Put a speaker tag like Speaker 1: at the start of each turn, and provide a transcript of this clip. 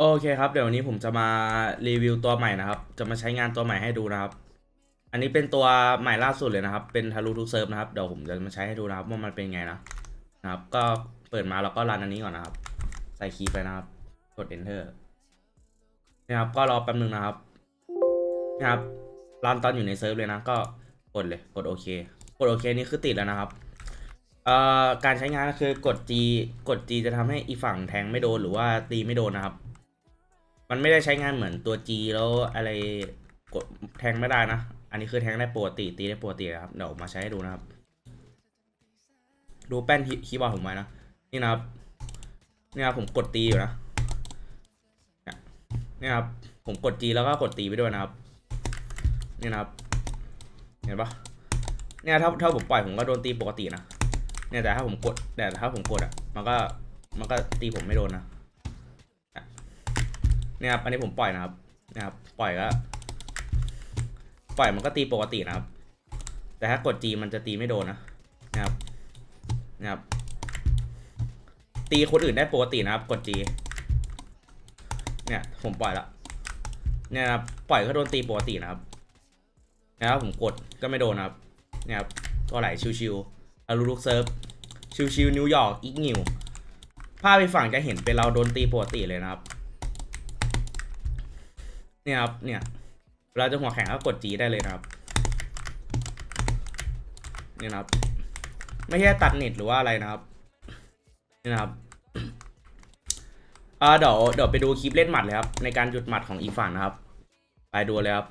Speaker 1: โอเคครับ เดี๋ยววันนี้ผมจะมารีวิวตัวใหม่นะครับ จะมาใช้งานตัวใหม่ให้ดูนะครับ อันนี้เป็นตัวใหม่ล่าสุดเลยนะครับ เป็นทะลุทุกเซิร์ฟนะครับ เดี๋ยวผมจะมาใช้ให้ดูนะครับว่ามันเป็นไงนะนะครับ ก็เปิดมาเราก็รันอันนี้ก่อนนะครับ ใส่คีย์ไปนะครับ กด enter นะครับ ก็รอแป๊บนึงนะครับนะครับ รันตอนอยู่ในเซิร์ฟเลยนะ ก็กดเลย กดโอเค กดโอเคนี่คือติดแล้วนะครับเอ่อการใช้งานก็คือกด G กด G จะทำให้อีฝั่งแทงไม่โดนหรือว่าตีไม่โดนนะครับ มันไม่ได้ใช้งานเหมือนตัว G แล้วอะไรกดแทงไม่ได้นะ อันนี้คือแทงได้ปกติตีได้ปกติครับ เดี๋ยวมาใช้ให้ดูนะครับ ดูแป้นคีย์บอร์ดผมไว้นะ นี่นะครับ นี่ครับผมกดตีอยู่นะนี่ครับ ผมกด G แล้วก็กดตีไปด้วยนะครับ นี่นะครับ เห็นปะเนี่ยถ้าถ้าผมปล่อยผมก็โดนตีปกตินะ เนี่ยแต่ถ้าผมกดแต่ถ้าผมกดอะ มันก็มันก็ตีผมไม่โดนนะ เนี่ยครับอันนี้ผมปล่อยนะครับนะครับ ปล่อยก็ ปล่อยมันก็ตีปกตินะครับ แต่ถ้ากด G มันจะตีไม่โดนนะนะครับนะครับ ตีคนอื่นได้ปกตินะครับ กด G เนี่ย ผมปล่อยละเนี่ยครับปล่อยก็โดนตีปกตินะครับนะครับผมกดก็ไม่โดนนะครับเนี่ยครับตัวไหลชิวๆอารูลูกเซิร์ฟชิวๆนิวยอร์กอีกนิวภาพไปฝั่งจะเห็นเป็นเราโดนตีปกติเลยนะครับ เนี่ยครับเนี่ยเราจะหัวแข็งก็กดจีได้เลยนะครับนี่นะครับ ไม่ใช่ตัดเน็ตหรือว่าอะไรนะครับนี่นะครับอ่าเดี๋ยวเดี๋ยวไปดูคลิปเล่นหมัดเลยครับในการหยุดหมัดของอีกฝั่งนะครับ ไปดูเลยครับ